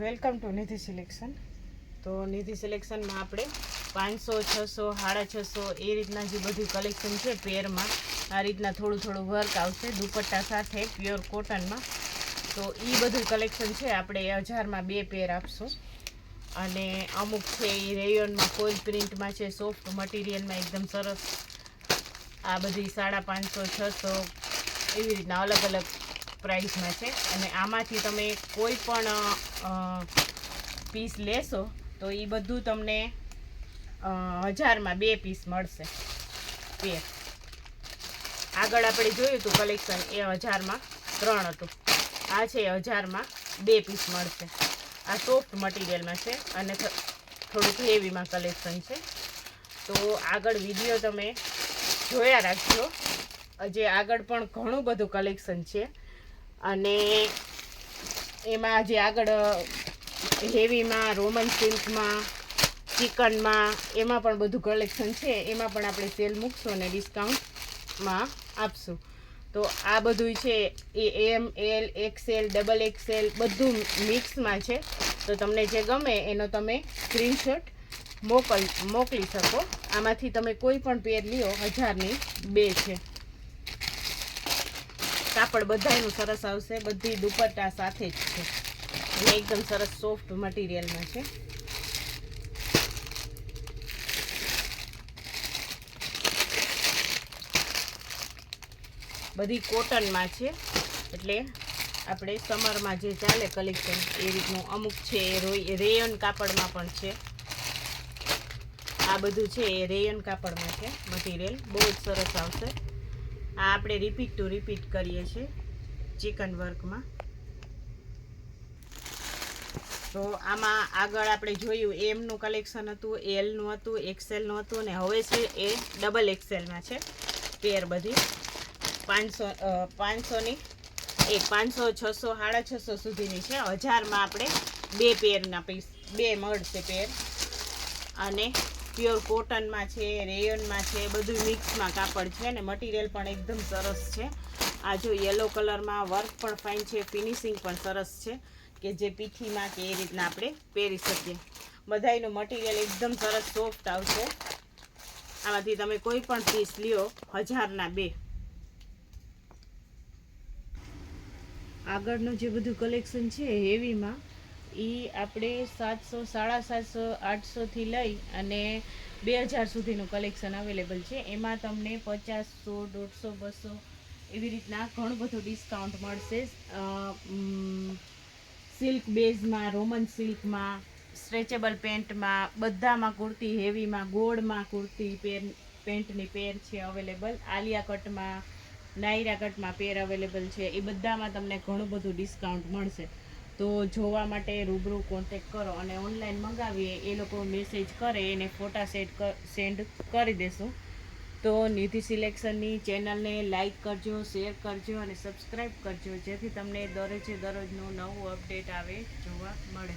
Welcome to Nidhi selection. તો નિધિ સિલેક્શનમાં આપણે પાંચસો, છસો, સાડા છસો એ રીતના જે બધું કલેક્શન છે પેરમાં આ રીતના થોડું થોડું વર્ક આવશે દુપટ્ટા સાથે પ્યોર કોટનમાં તો એ બધું કલેક્શન છે, આપણે હજારમાં બે પેર આપશું. અને અમુક છે એ રેયોનમાં ફોઇલ પ્રિન્ટમાં છે સોફ્ટ મટીરિયલમાં એકદમ સરસ. આ બધી સાડા પાંચસો, છસો, એવી રીતના અલગ અલગ પ્રાઇસમાં છે. અને આમાંથી તમે કોઈ પણ પીસ લેશો, તો એ બધું તમને હજારમાં બે પીસ મળશે. બે. આગળ આપણે જોયું હતું કલેક્શન એ હજારમાં ત્રણ હતું. આ છે હજારમાં બે પીસ મળશે. આ સોફ્ટ મટીરિયલમાં છે અને થોડુંક હેવીમાં કલેક્શન છે. તો આગળ વીડિયો તમે જોયા રાખજો. જે આગળ પણ ઘણું બધું કલેક્શન છે. અને એમાં જે આગળ હેવીમાં, રોમન સિલ્કમાં, ચિકનમાં, એમાં પણ બધું કલેક્શન છે. એમાં પણ આપણે સેલ મૂકશું અને ડિસ્કાઉન્ટમાં આપશું. તો આ બધું છે એ M L XL double XL બધું મિક્સમાં છે. તો તમને જે ગમે એનો તમે સ્ક્રીનશોટ મોકલ, મોકલી શકો. આમાંથી તમે કોઈ પણ પેર લ્યો, હજારની બે છે. કાપડ બધાનું સરસ આવશે. બધી દુપટ્ટા સાથે જ છે. અને એકદમ સરસ સોફ્ટ મટીરિયલમાં છે. બધી કોટનમાં છે. એટલે આપણે સમરમાં જે ચાલે કલેક્શન એ રીતનું અમુક છે એ રોય રેયન કાપડમાં પણ છે. આ બધું છે એ રેયન કાપડમાં છે મટીરિયલ બહુ જ સરસ આવશે. આ આપણે રિપીટ ટુ રિપીટ કરીએ છીએ ચિકન વર્કમાં તો આમાં આગળ આપણે જોયું એમનું કલેક્શન હતું એલનું હતું એક્સેલનું હતું અને હવે છે એ ડબલ એક્સેલમાં છે. પેર બધી. પાંચસો પાંચસોની એક, પાંચસો, છસો, સાડા છસો સુધીની છે. હજારમાં આપણે બે પેરના પીસ, બે મળશે પેર અને પ્યોર કોટનમાં છે, રેયનમાં છે બધું મિક્સમાં કાપડ છે અને મટીરિયલ પણ એકદમ સરસ છે. આ જો યલો કલરમાં વર્ક પણ ફાઇન છે ફિનિશિંગ પણ સરસ છે કે જે પીઠીમાં કે એ રીતના આપણે પહેરી શકીએ. બધાયનું મટીરિયલ એકદમ સરસ સોફ્ટ આવશે. આમાંથી તમે કોઈ પણ પીસ લ્યો, હજારના બે. આગળનું જે બધું કલેક્શન છે હેવીમાં એ આપણે સાતસો સાડા સાતસો આઠસોથી લઈ અને બે હજાર સુધીનું કલેક્શન અવેલેબલ છે. એમાં તમને પચાસસો, દોઢસો, બસો એવી રીતના ઘણું બધું ડિસ્કાઉન્ટ મળશે. સિલ્ક બેઝમાં રોમન સિલ્કમાં સ્ટ્રેચેબલ પેન્ટમાં બધામાં કુર્તી હેવીમાં ગોળમાં કુર્તી પેર, પેન્ટની પેર છે અવેલેબલ આલિયા કટમાં નાયરા કટમાં પેર અવેલેબલ છે. એ બધામાં તમને ઘણું બધું ડિસ્કાઉન્ટ મળશે. તો જોવા માટે રૂબરૂ કોન્ટેક કરો અને ઓનલાઈન મંગાવીએ, એ લોકો મેસેજ કરે, એને ફોટા સેટ સેન્ડ કરી દેશું. તો નિધિ સિલેક્શનની ચેનલને લાઈક કરજો શેર કરજો અને સબસ્ક્રાઈબ કરજો, જેથી તમને દરરોજે દરરોજનું નવું અપડેટ આવે, જોવા મળે.